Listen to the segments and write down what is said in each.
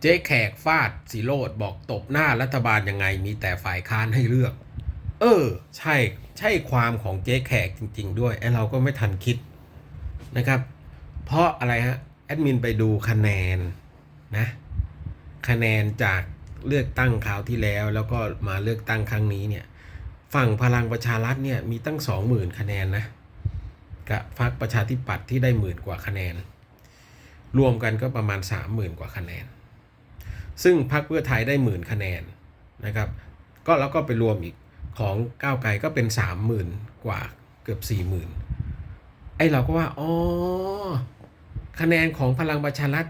เจ๊แขกฟาดสีโรดบอกตบหน้ารัฐบาลยังไงมีแต่ฝ่ายค้านให้เลือก เออ ใช่ใช่ความของเจ๊แขกจริง ๆ ด้วยไอเราก็ไม่ทันคิดนะครับ เพราะอะไรฮะแอดมินไปดูคะแนนนะคะแนนจากเลือกตั้งคราวที่แล้ว แล้วก็มาเลือกตั้งครั้งนี้เนี่ย ฝั่งพลังประชารัฐเนี่ยมีตั้งสองหมื่นคะแนนนะกับพรรคประชาธิปัตย์ที่ได้หมื่นกว่าคะแนน รวมกันก็ประมาณสามหมื่นกว่าคะแนน ซึ่งพรรคเพื่อไทยได้หมื่นคะแนนนะครับก็แล้วก็ไปรวมอีกของก้าวไกลก็เป็นสามหมื่นกว่าเกือบสี่หมื่นไอ้เราก็ว่าอ๋อคะแนนของพลังประชารัฐ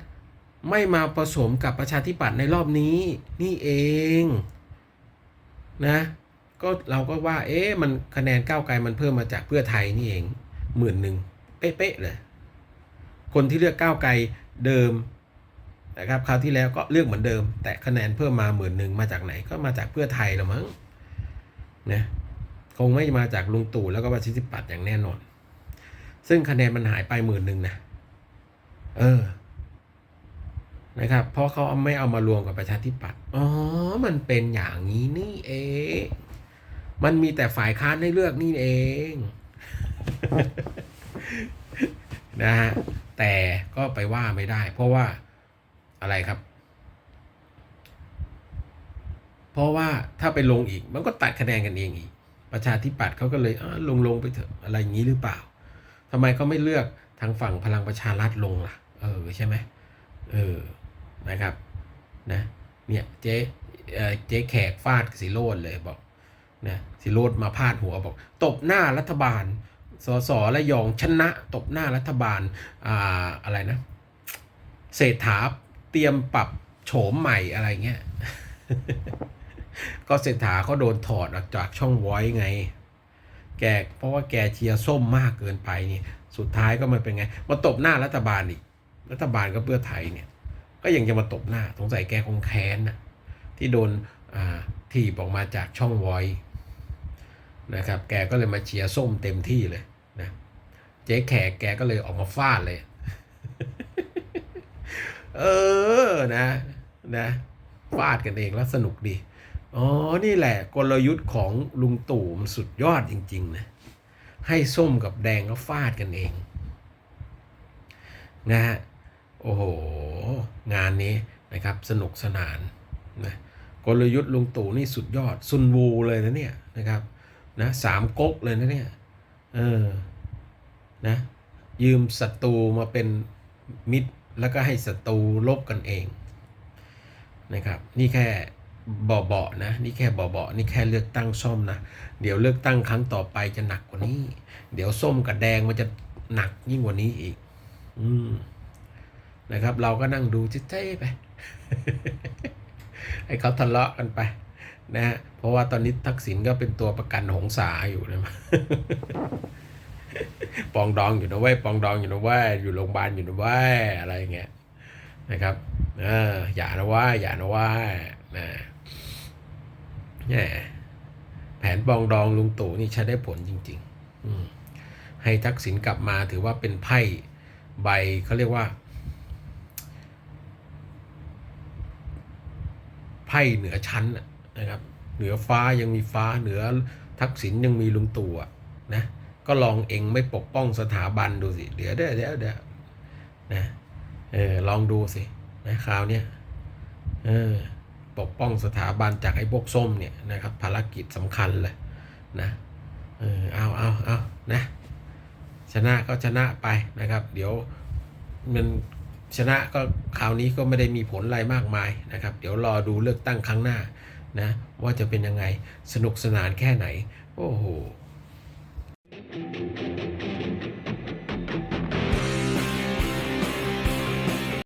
ไม่มาผสมกับประชาธิปัตย์ในรอบนี้ นี่เองนะก็เราก็ว่า เอ๊ะมันคะแนนก้าวไกลมันเพิ่มมาจากเพื่อไทยนี่เองหมื่นหนึ่งเป๊ะๆเลยคนที่เลือกก้าวไกลเดิม นะครับคราวที่แล้วก็เลือกเหมือนเดิม แต่คะแนนเพิ่มมาหมื่นหนึ่งมาจากไหนก็มาจากเพื่อไทยหรอมั้งนะคงไม่มาจากลุงตู่แล้วก็ประชาธิปัตย์อย่างแน่นอน ซึ่งคะแนนมันหายไปหมื่นหนึ่งนะเออนะครับ เพราะเขาไม่เอามารวมกับประชาธิปัตย์อ๋อ มันเป็นอย่างนี้นี่เอง มันมีแต่ฝ่ายค้านให้เลือกนี่เองนะฮะแต่ก็ไปว่าไม่ได้ เพราะว่า อะไรครับ เพราะว่าถ้าไปลงอีก มันก็ตัดคะแนนกันเองอีก ประชาธิปัตย์เขาก็เลยลงลงไปเถอะอะไรอย่างนี้หรือเปล่าทำไมเขาไม่เลือกทางฝั่งพลังประชารัฐลงล่ะ เออใช่ไหมเออนะครับนะเนี่ยเจ๊เออเจ๊แขกฟาดสีโรดเลยบอกนะสีโรดมาพาดหัวบอก ตบหน้ารัฐบาลสสและยองชนะ ตบหน้ารัฐบาลอ่าอะไรนะเศรษฐา รียมปรับโฉมใหม่อะไรเงี้ย ก็เศรษฐาเขาโดนถอดออกจากช่องไว้ไง แกเพราะว่าแกเชียร์ส้มมากเกินไปนี่ สุดท้ายก็มันเป็นไง มาตบหน้ารัฐบาลอีก รัฐบาลก็เพื่อไทยเนี่ย ก็ยังจะมาตบหน้า สงสัยแกคงแค้นนะที่โดนอ่าถีบออกมาจากช่องไว้นะครับ แกก็เลยมาเชียร์ส้มเต็มที่เลยนะ เจ๊แขกแกก็เลยออกมาฟาดเลย เออนะนะฟาดกันเองแล้วสนุกดี อ๋อ นี่แหละกลยุทธ์ของลุงตู่มันสุดยอดจริง ๆ นะ ให้ส้มกับแดงก็ฟาดกันเอง นะฮะ โอ้โห งานนี้นะครับสนุกสนานนะกลยุทธ์ลุงตู่นี่สุดยอด ซุนวูเลยนะเนี่ยนะครับนะสามก๊กเลยนะเนี่ยเออนะยืมศัตรูมาเป็นมิตร แล้วก็ให้ศัตรูลบกันเองนะครับนี่แค่เบาๆนะนี่แค่เบาๆนี่แค่เลือกตั้งส้มนะเดี๋ยวเลือกตั้งครั้งต่อไปจะหนักกว่านี้ เดี๋ยวส้มกับแดงมันจะหนักยิ่งกว่านี้อีก อืมนะครับ เราก็นั่งดูเจ๊ไปให้เขาทะเลาะกันไป นะฮะเพราะว่าตอนนี้ทักษิณก็เป็นตัวประกันหงสาอยู่นะ ปองดองอยู่นะเว้ยปองดองอยู่นะเว้ยอยู่โรงพยาบาลอยู่นะเว้ยอะไรเงี้ยนะครับเอออย่านะว่าอย่านะว่านะแหมแผนปองดองลุงตู่นี่ใช้ได้ผลจริง ๆ อืมให้ทักษิณกลับมาถือว่าเป็นไพ่ใบเขาเรียกว่าไพ่เหนือชั้นนะครับ เหนือฟ้ายังมีฟ้าเหนือทักษิณยังมีลุงตู่นะ ก็ลองเองไม่ปกป้องสถาบันดูสิ เดี๋ยวเดี๋ยวเดี๋ยวเดี๋ยวนะเออลองดูสินะคราวเนี้ยเออปกป้องสถาบันจากไอ้พวกส้มเนี่ยนะครับภารกิจสำคัญเลยนะเออเอาเอาเอานะชนะก็ชนะไปนะครับ เดี๋ยวมันชนะก็คราวนี้ก็ไม่ได้มีผลอะไรมากมายนะครับ เดี๋ยวรอดูเลือกตั้งครั้งหน้านะว่าจะเป็นยังไงสนุกสนานแค่ไหน โอ้โห Thank you.